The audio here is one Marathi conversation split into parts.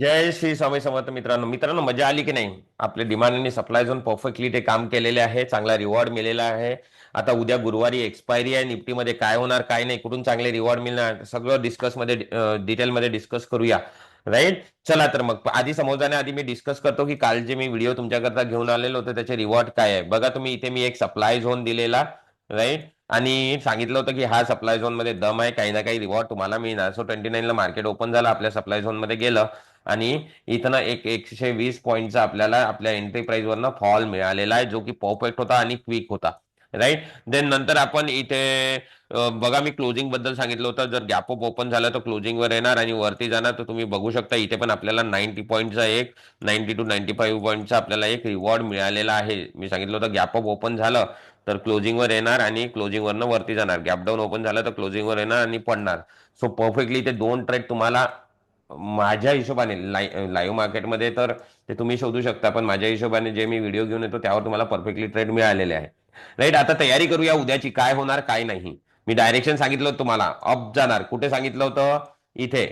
जय श्री स्वामी समर्थ मित्रांनो. मित्रांनो मजा आली की नाही? आपले डिमांड आणि सप्लाय झोन परफेक्टली ते काम केलेले आहे चांगला रिवॉर्ड मिळालेला आहे. आता उद्या गुरुवारी एक्सपायरी आहे निफ्टीमध्ये काय होणार काय नाही कुठून चांगले रिवॉर्ड मिळणार सगळं डिस्कसमध्ये डिटेलमध्ये डिस्कस करूया. राईट चला तर मग आधी समोरजाने आधी मी डिस्कस करतो की काल जे मी व्हिडिओ तुमच्याकरता घेऊन आलेलो होतो त्याचे रिवॉर्ड काय आहे? बघा तुम्ही इथे मी एक सप्लाय झोन दिलेला. राईट आणि सांगितलं होतं की हा सप्लाय झोनमध्ये दम आहे काही ना काही रिवॉर्ड तुम्हाला मिळणार. सो ट्वेंटी नाईनला मार्केट ओपन झालं आपल्या सप्लाय झोनमध्ये गेलं. आणि इथनं एक एकशे वीस पॉईंटचा आपल्याला आपल्या एंट्री प्राइस वरनं फॉल मिळालेला आहे जो की परफेक्ट होता आणि क्विक होता. राईट देन नंतर आपण इथे बघा मी क्लोजिंगबद्दल सांगितलं होतं. जर गॅप अप ओपन झालं तर क्लोजिंग वर येणार आणि वरती जाणार तर तुम्ही बघू शकता इथे पण आपल्याला नाईन्टी पॉईंटचा एक नाईन्टी टू नाईन्टी फाईव्ह पॉईंटचा आपल्याला एक रिवॉर्ड मिळालेला आहे. मी सांगितलं होतं गॅप अप ओपन झालं तर क्लोजिंगवर येणार आणि क्लोजिंगवरनं वरती जाणार. गॅप डाऊन ओपन झालं तर क्लोजिंग वर येणार आणि पडणार. सो परफेक्टली ते दोन ट्रेड तुम्हाला माझ्या हिशोबाने लाईव्ह मार्केटमध्ये तर ते तुम्ही शोधू शकता पण माझ्या हिशोबाने जे मी व्हिडिओ घेऊन येतो त्यावर तुम्हाला परफेक्टली ट्रेड मिळालेले आहे. राईट आता तयारी करूया उद्याची काय होणार काय नाही. मी डायरेक्शन सांगितलं होतं तुम्हाला. अप जाणार. कुठे सांगितलं होतं? इथे.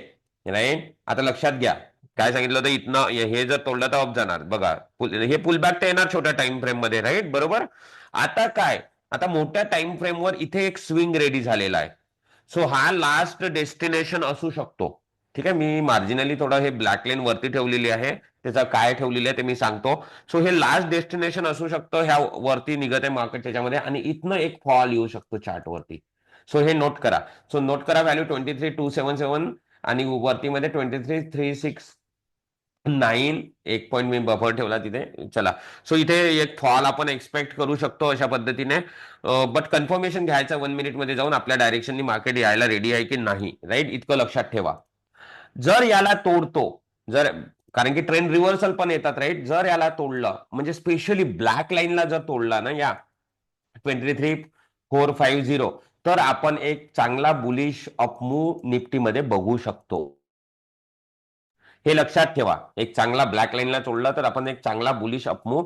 राईट आता लक्षात घ्या. काय सांगितलं होतं? इथनं हे जर तोडलं तर अप जाणार. बघा. हे पुल बॅक तर येणार छोट्या टाइम फ्रेममध्ये. राईट बरोबर? आता काय? आता मोठ्या टाइम फ्रेमवर इथे एक स्विंग रेडी झालेला आहे. सो हा लास्ट डेस्टिनेशन असू शकतो. ठीक आहे मी मार्जिनली थोडं हे ब्लॅक लेन वरती ठेवलेली आहे. त्याचा काय ठेवलेली आहे ते मी सांगतो. सो हे लास्ट डेस्टिनेशन असू शकतं ह्या वरती निघत आहे मार्केट त्याच्यामध्ये आणि इथनं एक फॉल येऊ शकतो चार्ट वरती. सो हे नोट करा. सो नोट करा value twenty three two seven seven आणि वरतीमध्ये twenty three three six nine एक पॉईंट मी बफर ठेवला तिथे. चला. सो इथे एक फॉल आपण एक्सपेक्ट करू शकतो अशा पद्धतीने. बट कन्फर्मेशन घ्यायचं वन मिनिटमध्ये जाऊन आपल्या डायरेक्शननी मार्केट यायला रेडी आहे की नाही राईट इतकं लक्षात ठेवा. जर याला तोडतो जर कारण की ट्रेंड रिव्हर्सल पण येतात राईट जर याला तोडलं म्हणजे स्पेशली ब्लॅक लाईनला जर तोडला ना या twenty three four five zero तर आपण एक चांगला बुलिश अपमू निफ्टीमध्ये बघू शकतो. हे लक्षात ठेवा एक चांगला ब्लॅक लाईनला तोडला तर आपण एक चांगला बुलिश अपमू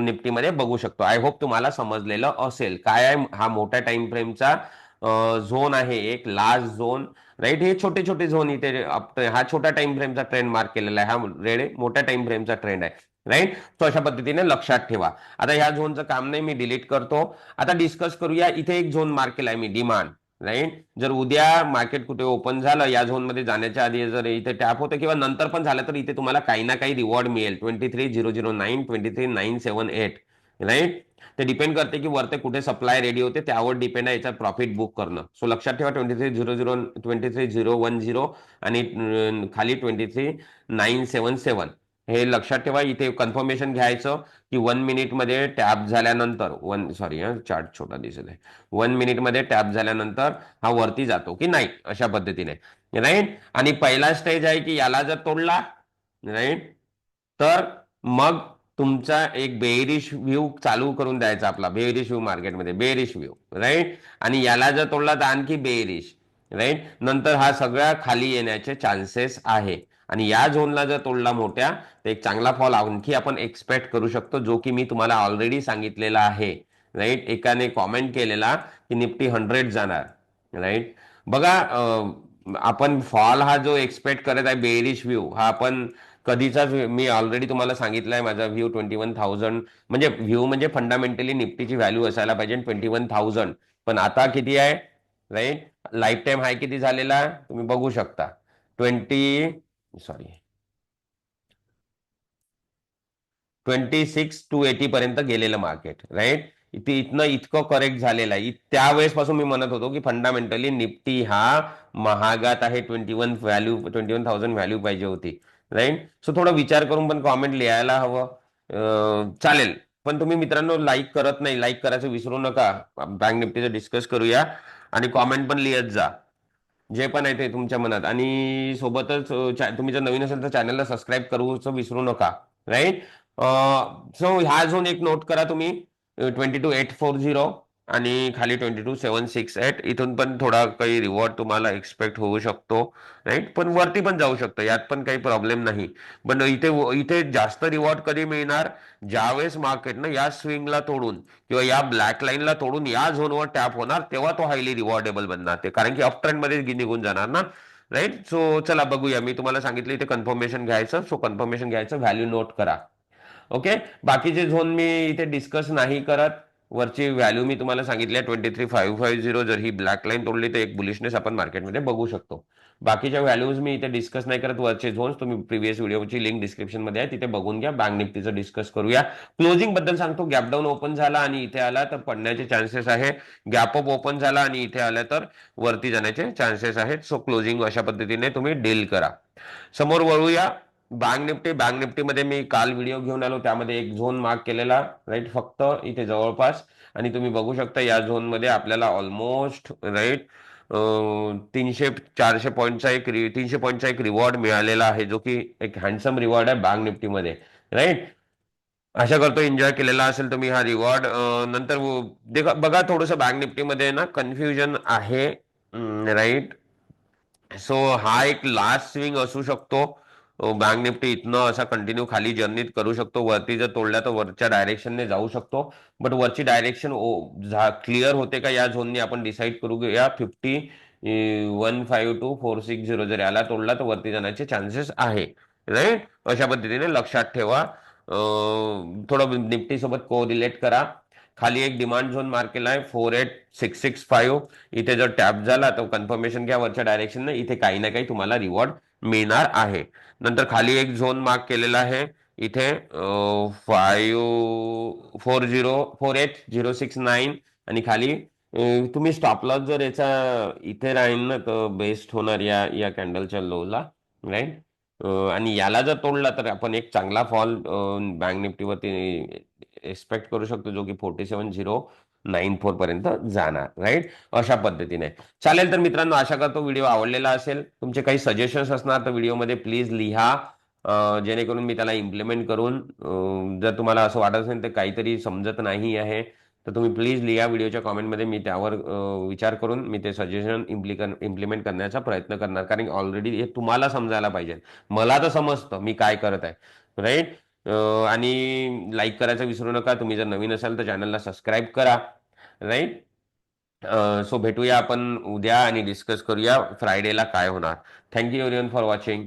निफ्टीमध्ये बघू शकतो. आय होप तुम्हाला समजलेलं असेल. काय आहे हा मोठ्या टाइम फ्रेमचा झोन आहे एक लास्ट झोन राईट हे छोटे छोटे झोन इथे हा छोटा टाइम फ्रेमचा ट्रेंड मार्क केलेला आहे. हा रेड मोठ्या टाइम फ्रेमचा ट्रेंड आहे. राईट तो अशा पद्धतीने लक्षात ठेवा. आता ह्या झोनचं काम नाही मी डिलीट करतो. आता डिस्कस करूया इथे एक झोन मार्क केलाय मी डिमांड राईट जर उद्या मार्केट कुठे ओपन झालं या झोनमध्ये जाण्याच्या आधी जर इथे टॅप होतं किंवा नंतर पण झालं तर इथे तुम्हाला काही ना काही रिवॉर्ड मिळेल. Twenty three zero zero nine twenty three nine seven eight right ते डिपेंड करते की वरते कुठे सप्लाय रेडी होते त्यावर डिपेंड आहे याच्यात प्रॉफिट बुक करणं. सो लक्षात ठेवा twenty three zero zero twenty three zero one zero आणि खाली twenty three nine seven seven हे लक्षात ठेवा इथे कन्फर्मेशन घ्यायचं की वन मिनिटमध्ये टॅप झाल्यानंतर वन सॉरी चार्ट छोटा दिसत आहे. वन मिनिटमध्ये टॅप झाल्यानंतर हा वरती जातो की नाही अशा पद्धतीने. राईट आणि पहिला स्टेज आहे की याला जर तोडला राईट तर मग तुमचा एक बेरिश व्ह्यू चालू करून द्यायचा आपला बेरिश व्ह्यू मार्केटमध्ये बेरिश व्ह्यू राईट आणि याला जर तोडला तर आणखी बेरिश राईट नंतर हा सगळा खाली येण्याचे चान्सेस आहे. आणि या झोनला जर तोडला मोठ्या तर एक चांगला फॉल आणखी आपण एक्सपेक्ट करू शकतो जो की मी तुम्हाला ऑलरेडी सांगितलेला आहे राईट एकाने कॉमेंट केलेला की निफ्टी हंड्रेड जाणार राईट बघा आपण फॉल हा जो एक्सपेक्ट करत आहे बेरिश व्ह्यू हा आपण कधीचा मी ऑलरेडी तुम्हाला सांगितलंय माझा व्ह्यू ट्वेंटी वन थाउजंड म्हणजे व्ह्यू म्हणजे फंडामेंटली निफ्टीची व्हॅल्यू असायला पाहिजे ट्वेंटी वन थाउजंड पण आता किती आहे? राईट लाईफ टाईम हाय किती झालेला? तुम्ही बघू शकता. Twenty sorry twenty six two eighty पर्यंत गेलेलं मार्केट राईट ते इथनं इतकं करेक्ट झालेलं आहे. त्यावेळेस पासून मी म्हणत होतो की फंडामेंटली निफ्टी हा महागात आहे. Twenty one value twenty one thousand value पाहिजे होती. राईट सो थोडा विचार करून पण कॉमेंट लिहायला हवं. चालेल. पण तुम्ही मित्रांनो लाईक करत नाही. लाईक करायचं विसरू नका. बँक निफ्टीचं डिस्कस करूया. आणि कॉमेंट पण लिहत जा. जे पण आहे ते तुमच्या मनात. आणि सोबतच तुम्ही जर नवीन असेल तर चॅनलला सबस्क्राईब करूचं विसरू नका. राईट सो हा झोन एक नोट करा तुम्ही. Twenty two eight four zero आणि खाली twenty two seven six eight इथून पण थोडा काही रिवॉर्ड तुम्हाला एक्सपेक्ट होऊ शकतो राईट पण वरती पण जाऊ शकतो यात पण काही प्रॉब्लेम नाही. पण इथे इथे जास्त रिवॉर्ड कधी मिळणार? ज्यावेळेस मार्केटनं या स्विंगला तोडून किंवा या ब्लॅक लाईनला तोडून या झोनवर टॅप होणार तेव्हा तो हायली रिवॉर्डेबल बनणार ते. कारण की अप ट्रेंडमध्ये निघून जाणार ना राईट सो चला बघूया. मी तुम्हाला सांगितलं इथे कन्फर्मेशन घ्यायचं. सो कन्फर्मेशन घ्यायचं. व्हॅल्यू नोट करा. ओके बाकीचे झोन मी इथे डिस्कस नाही करत. वरची व्हॅल्यू मी तुम्हाला सांगितली twenty three five five zero जर ही ब्लॅक लाईन तोडली तर एक बुलिशनेस आपण मार्केटमध्ये बघू शकतो. बाकीच्या व्हॅल्यूज मी इथे डिस्कस नाही करत. वरचे झोन्स तुम्ही प्रिव्हियस व्हिडिओची लिंक डिस्क्रिप्शनमध्ये आहे तिथे बघून घ्या. बँक निफ्टीचं डिस्कस करूया. क्लोजिंगबद्दल सांगतो. गॅप डाऊन ओपन झाला आणि इथे आला तर पडण्याचे चान्सेस आहे. गॅप अप ओपन झाला आणि इथे आलं तर वरती जाण्याचे चान्सेस आहेत. सो क्लोजिंग अशा पद्धतीने तुम्ही डील करा. समोर वळूया. बँक निफ्टी बँक निफ्टीमध्ये मी काल व्हिडिओ घेऊन आलो. त्यामध्ये एक झोन मार्क केलेला राईट फक्त इथे जवळपास. आणि तुम्ही बघू शकता या झोनमध्ये आपल्याला ऑलमोस्ट राईट तीनशे चारशे पॉईंटचा एक तीनशे पॉईंटचा एक रिवॉर्ड मिळालेला आहे जो की एक हँडसम रिवॉर्ड आहे बँक निफ्टीमध्ये राईट आशा करतो एन्जॉय केलेला असेल तुम्ही हा रिवॉर्ड नंतर बघा थोडंसं बँक निफ्टीमध्ये ना कन्फ्युजन आहे राईट सो हा एक लास्ट स्विंग असू शकतो. बँक निफ्टी इथनं असा कंटिन्यू खाली जर्नीत करू शकतो. वरती जर तोडल्या तर वरच्या डायरेक्शनने जाऊ शकतो. बट वरची डायरेक्शन क्लिअर होते का या झोननी आपण डिसाईड करू या fifty one five two four six zero जर याला तोडला तर वरती जाण्याचे चान्सेस आहे. राईट अशा पद्धतीने लक्षात ठेवा. थोडं निफ्टी सोबत कोरिलेट करा. खाली एक डिमांड झोन मार्केला आहे four eight six six five इथे जर टॅप झाला तर कन्फर्मेशन घ्या वरच्या डायरेक्शनने इथे काही ना काही तुम्हाला रिवॉर्ड मिळणार आहे. नंतर खाली एक झोन मार्क केलेला आहे. इथे five four zero four eight zero six nine आणि खाली तुम्ही स्टॉपलॉस जर याचा इथे राहील ना तर बेस्ट होणार या या कॅन्डलच्या लोला राईट आणि याला जर तोडला तर आपण एक चांगला फॉल बँक निफ्टीवरती एक्सपेक्ट करू शकतो जो की forty seven zero nine four पर्यंत जाणार राईट अशा पद्धतीने. चालेल तर मित्रांनो आशा करतो व्हिडिओ आवडलेला असेल. तुमचे काही सजेशन्स असणार तर व्हिडिओमध्ये प्लीज लिहा. जेणेकरून मी त्याला इम्प्लिमेंट करून जर तुम्हाला असं वाटत असेल तर काहीतरी समजत नाही आहे तर तुम्ही प्लीज लिहा व्हिडिओच्या कॉमेंटमध्ये मी त्यावर विचार करून मी ते सजेशन इम्प्लिकन इम्प्लिमेंट करण्याचा प्रयत्न करणार. कारण ऑलरेडी हे तुम्हाला समजायला पाहिजे. मला तर समजतं मी काय करत आहे राईट आणि लाईक करायचं विसरू नका. तुम्ही जर नवीन असाल तर चॅनलला सबस्क्राईब करा. राईट सो भेटूया आपण उद्या आणि डिस्कस करूया फ्रायडेला काय होणार. Thank you everyone for watching